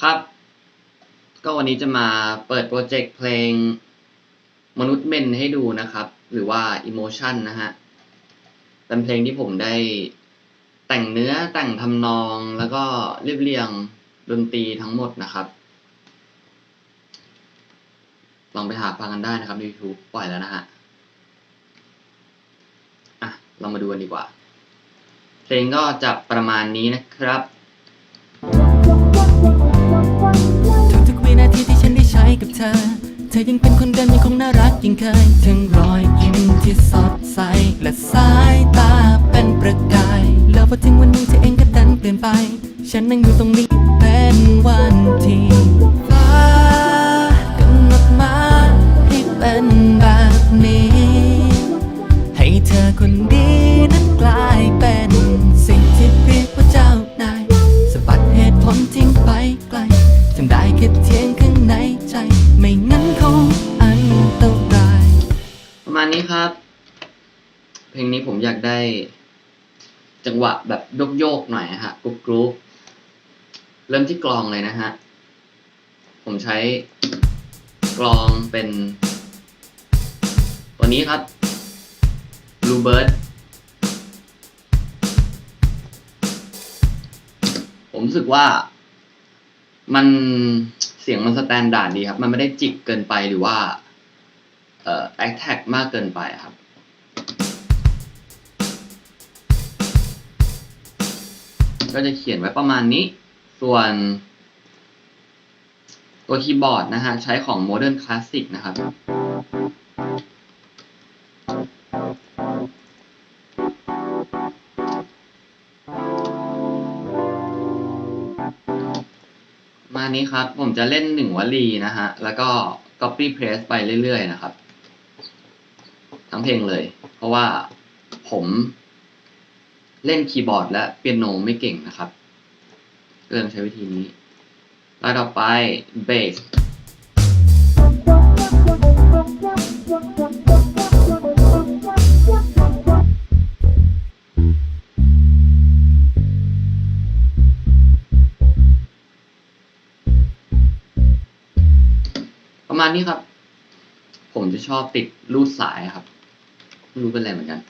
ครับ ก็วันนี้จะมาเปิดโปรเจกต์เพลงมนุษย์เมนให้ดูนะครับ หรือว่า Emotion นะฮะ เป็นเพลงที่ผมได้แต่งเนื้อแต่งทำนองแล้วก็เรียบเรียงดนตรีทั้งหมดนะครับ ลองไปหาฟังกันได้นะครับใน YouTube ปล่อยแล้วนะฮะ อะ เรามาดูกันดีกว่า เพลงก็จะประมาณนี้นะครับ กับเธอ เธอยังเป็นคนเดิมยังคงน่ารักยิ่งเคย ถึงรอยยิ้มที่สดใส และสายตาเป็นประกาย แล้วพอถึงวันหนึงเธอเองก็ดันเปลี่ยนไป ฉันนั่งอยู่ตรงนี้เป็นวันที่ฟ้ากำหนดมาให้เป็นแบบ อยากได้ จังหวะแบบโยกๆหน่อยนะฮะกรุ๊ปกรุ๊ปเริ่มที่กลองเลยนะฮะ ผมใช้กลองเป็น ตัวนี้ครับ Bluebird ผมรู้สึกว่ามันเสียงมันสแตนดาร์ดดีครับ มันไม่ได้จิกเกินไปหรือว่าเอ่อ attack มากเกินไปครับ ก็จะเขียนไว้ประมาณนี้ ส่วนตัวคีย์บอร์ดนะฮะใช้ของ Modern Classic นะครับ มานี้ครับผมจะเล่นหนึ่งวลีนะฮะ แล้วก็ copy paste ไปเรื่อยๆนะครับ ทั้งเพลงเลย เพราะว่าผม เล่นคีย์บอร์ดและเปียโนไม่เก่งนะครับก็เลยใช้วิธีนี้ลายต่อไปเบสประมาณนี้ครับ ผมจะชอบติดรูดสายครับไม่รู้เป็นอะไรเหมือนกัน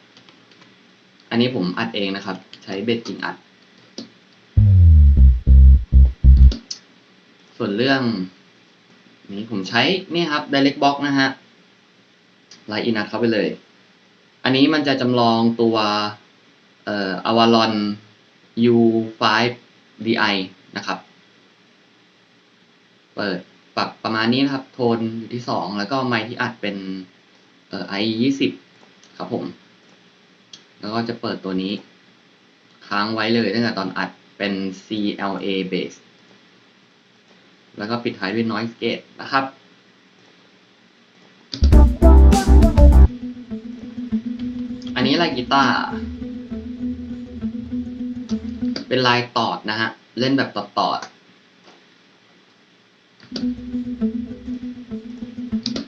อันนี้ผมอัดเองนะครับ ใช้เบสจริงอัด ส่วนเรื่อง นี้ผมใช้นี่ครับ Direct Box นะฮะไลน์อินอัดเข้าไปเลย อันนี้มันจะจำลองตัวเอ่อ Avalon U5 DI นะครับ เปิดปรับประมาณนี้นะครับ โทนอยู่ที่สองแล้วก็ไมค์ที่อัดเป็นเอ่อ i ยี่สิบครับผม แล้วก็จะเปิดตัวนี้ ค้างไว้เลยตั้งแต่ตอนอัดเป็น CLA bass แล้วก็ปิดท้ายด้วย noise gate นะครับอันนี้ลายกีตาร์เป็นลายตอดนะฮะ เล่นแบบตอดตอด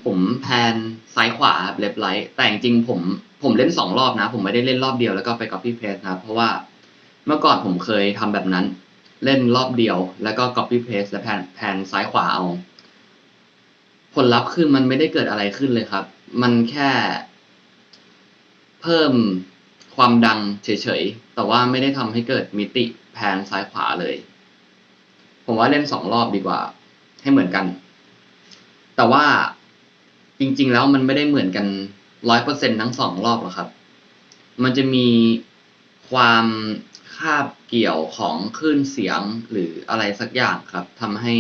ผมแพน ซ้ายขวาครับเล็บไลท์แต่จริงๆผมผมเล่นสองรอบนะ ผมไม่ได้เล่นรอบเดียวแล้วก็ไป copy paste นะครับ เพราะว่าเมื่อก่อนผมเคยทำแบบนั้น เล่นรอบเดียว แล้วก็ copy paste และแพนแพนซ้ายขวาเอา ผลลัพธ์คือมันไม่ได้เกิดอะไรขึ้นเลยครับ มันแค่ เพิ่มความดังเฉยๆ แต่ว่าไม่ได้ทำให้เกิดมิติแพนซ้ายขวาเลย ผมว่าเล่นสองรอบดีกว่า ให้เหมือนกัน แต่ว่า จริง ๆ แล้วมันไม่ได้เหมือนกันร้อยเปอร์เซ็นทั้งสองรอบหรอกครับ มันจะมีความคาบเกี่ยวของคลื่นเสียงหรืออะไรสักอย่างครับทำให้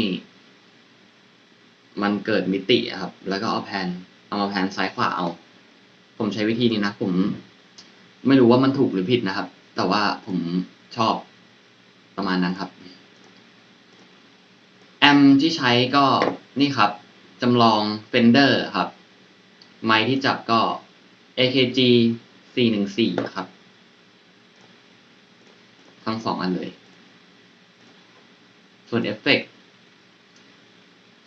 มันเกิดมิติครับ แล้วก็เอาแพนเอามาแพนซ้ายขวาเอา ผมใช้วิธีนี้นะ ผม ไม่รู้ว่ามันถูกหรือผิดนะครับ แต่ว่าผมชอบประมาณนั้นครับ แอมที่ใช้ก็นี่ครับ จำลอง Fender ครับ ไมค์ที่จับก็ AKG 414 ครับ ทั้งสองอันเลย ส่วนเอฟเฟกต์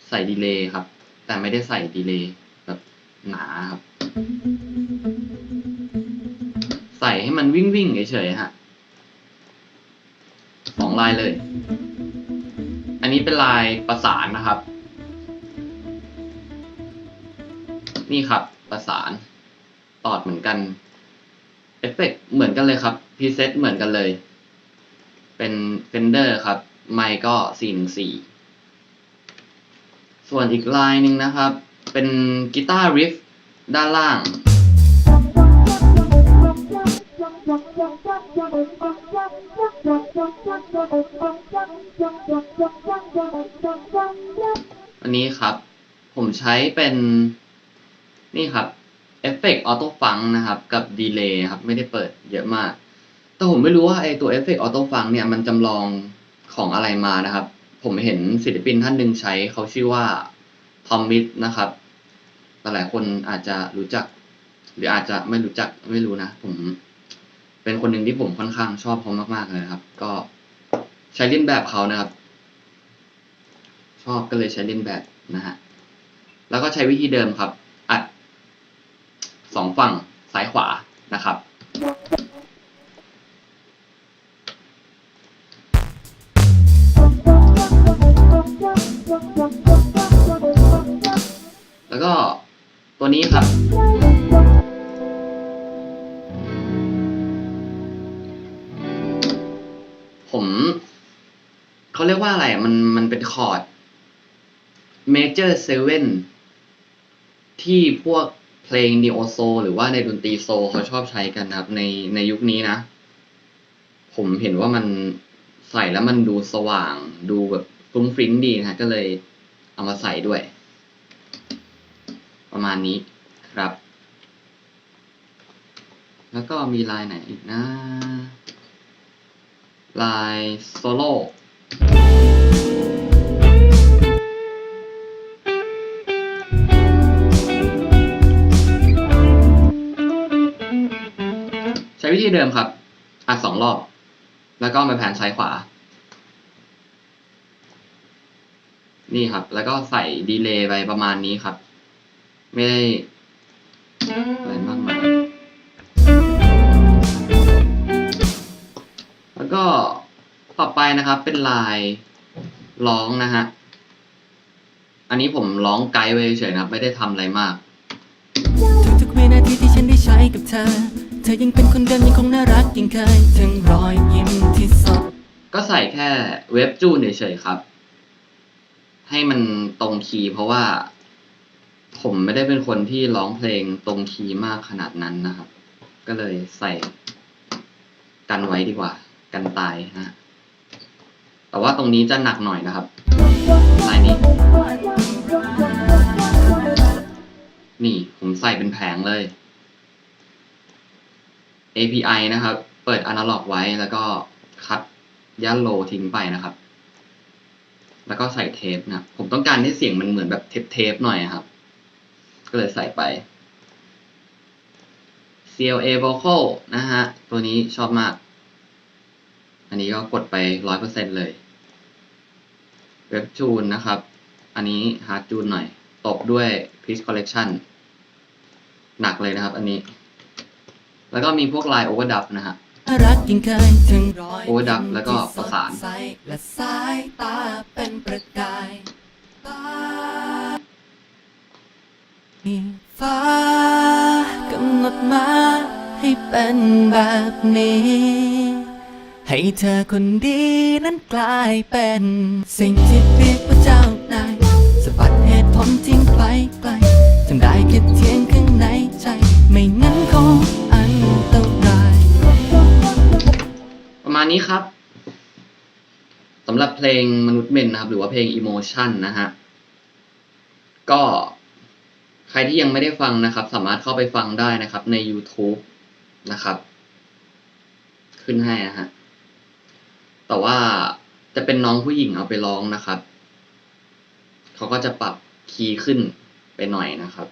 ใส่ดีเลย์ครับ แต่ไม่ได้ใส่ดีเลย์แบบหนาครับ ใส่ให้มันวิ่งวิ่งๆเฉยๆฮะสองลายเลย อันนี้เป็นลายประสานนะครับ นี่ครับ ประสานตอดเหมือนกันเอฟเฟกเหมือนกันเลยครับพรีเซตเหมือนกันเลย เป็นเฟนเดอร์ครับไมค์ก็4 1 4ส่วนอีกลายหนึ่งนะครับ เป็นกีตาร์ริฟด้านล่าง อันนี้ครับ ผมใช้เป็น นี่ครับเอฟเฟกต์ออโต้ฟังนะครับกับดีเลย์ครับไม่ได้เปิดเยอะมาก แต่ผมไม่รู้ว่าไอตัวเอฟเฟกต์ออโต้ฟังเนี่ยมันจำลองของอะไรมานะครับ ผมเห็นศิลปินท่านหนึ่งใช้เขาชื่อว่าทอมมิดนะครับหลายคนอาจจะรู้จัก หรืออาจจะไม่รู้จักไม่รู้นะ ผมเป็นคนหนึ่งที่ผมค่อนข้างชอบเขามากๆเลยครับ ก็ใช้เลียนแบบเขานะครับ ชอบก็เลยใช้เลียนแบบนะฮะแล้วก็ใช้วิธีเดิมครับ สองฝั่งซ้ายขวานะครับ แล้วก็ตัวนี้ครับ ผมเขาเรียกว่าอะไร มันมันเป็นคอร์ด major seven ที่พวก เพลง neo soul หรือว่าในดนตรีโซเขาชอบใช้กันนะครับในในยุคนี้นะ ผมเห็นว่ามันใส่แล้วมันดูสว่าง ดูแบบฟรุ้งฟริ้งดีนะฮะก็เลยเอามาใส่ด้วย ประมาณนี้ครับ แล้วก็มีลายไหนอีกนะ ลายโซโล่ วิธีเดิมครับอัดสองรอบ แล้วก็มาแผนซ้ายขวา นี่ครับ แล้วก็ใส่ดีเลย์ไปประมาณนี้ครับ ไม่ได้อะไรมากมายแล้วก็ต่อไปนะครับ เป็นลายร้องนะฮะ อันนี้ผมร้องไกด์ไว้เฉยๆนะไม่ได้ทำอะไรมากทุกๆวินาทีที่ฉันได้ใช้กับเธอ ธอยังเป็นคนเดิมยังคงน่ารักยังเคยถึงรอยยิ้มที่สด ก็ใส่แค่เว็บจูนเฉยๆครับ ให้มันตรงคีย์เพราะว่า ผมไม่ได้เป็นคนที่ร้องเพลงตรงคีย์มากขนาดนั้นนะครับ ก็เลยใส่กันไว้ดีกว่า กันตายฮะแต่ว่าตรงนี้จะหนักหน่อยนะครับลายนี้ นี่ผมใส่เป็นแผงเลย API นะครับ เปิด Analog ไว้แล้วก็คัดย่าโลทิ้งไปนะครับ แล้วก็ใส่เทปนะ ผมต้องการให้เสียงมันเหมือนแบบเทปเทปๆหน่อยครับ ก็เลยใส่ไป CLA vocal นะฮะ ตัวนี้ชอบมาก อันนี้ก็กดไปร้อยเปอร์เซ็นเลย เว็บจูนนะครับ อันนี้ฮาร์ดจูนหน่อย ตบด้วย pitch correction หนักเลยนะครับอันนี้ แล้วก็มีพวกลาย overdub นะฮะน่ารักยิ่งเคยถึงรอยโอ้ดับแล้วก็ประสานที่ดใสและสายตาเป็นประกายตามีฟ้ากำหนดมาให้เป็นแบบนี้ ให้เธอคนดีนั้นกลายเป็น สิ่งที่เรียกว่าเจ้านายสะบัดเหตุผลทิ้งไปไกลจนได้แค่เทียงข้ นี้ครับสำหรับเพลงมนุษย์เมนนะครับ หรือว่าเพลง Emotion นะฮะก็ใครที่ยังไม่ได้ฟังนะครับ สามารถเข้าไปฟังได้นะครับ ใน YouTube นะครับ ขึ้นให้นะฮะแต่ว่าจะเป็นน้องผู้หญิงเอาไปร้องนะครับเขาก็จะปรับคีย์ขึ้นไปหน่อยนะครับ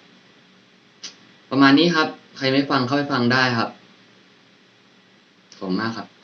ประมาณนี้ครับ ใครไม่ฟังเข้าไปฟังได้ครับขอบคุณมากครับ